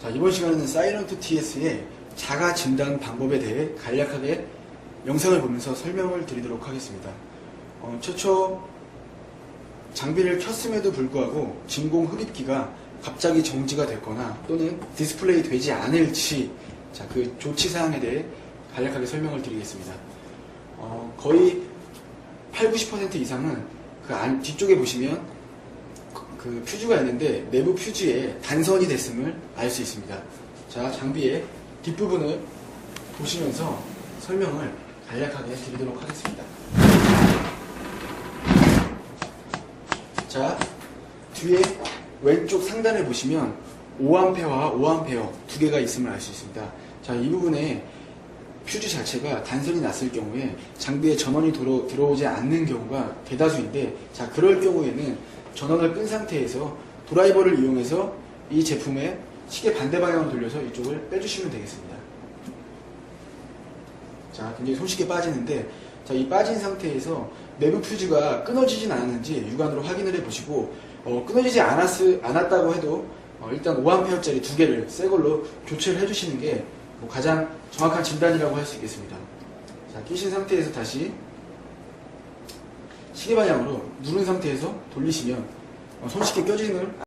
자, 이번 시간에는 사이런트 TS의 자가 진단 방법에 대해 간략하게 영상을 보면서 설명을 드리도록 하겠습니다. 어, 최초 장비를 켰음에도 불구하고 진공 흡입기가 갑자기 정지가 됐거나 또는 디스플레이 되지 않을지 자, 그 조치 사항에 대해 간략하게 설명을 드리겠습니다. 어, 거의 8, 90% 이상은 그 안, 뒤쪽에 보시면 그- 그 퓨즈가 있는데 내부 퓨즈에 단선이 됐음을 알 수 있습니다. 자, 장비의 뒷부분을 보시면서 설명을 간략하게 드리도록 하겠습니다. 자, 뒤에 왼쪽 상단에 보시면 5A와 5A 두 개가 있음을 알 수 있습니다. 자, 이 부분에 퓨즈 자체가 단선이 났을 경우에 장비에 전원이 들어, 들어오지 않는 경우가 대다수인데 자 그럴 경우에는 전원을 끈 상태에서 드라이버를 이용해서 이 제품의 시계 반대 방향으로 돌려서 이쪽을 빼주시면 되겠습니다. 자 굉장히 손쉽게 빠지는데 자 이 빠진 상태에서 내부 퓨즈가 끊어지진 않았는지 육안으로 확인을 해보시고 어, 끊어지지 않았, 않았다고 해도 어, 일단 5A짜리 두 개를 새 걸로 교체를 해주시는 게 뭐 가장 정확한 진단이라고 할 수 있겠습니다. 자, 끼신 상태에서 다시 시계 방향으로 누른 상태에서 돌리시면 어, 손쉽게 껴지는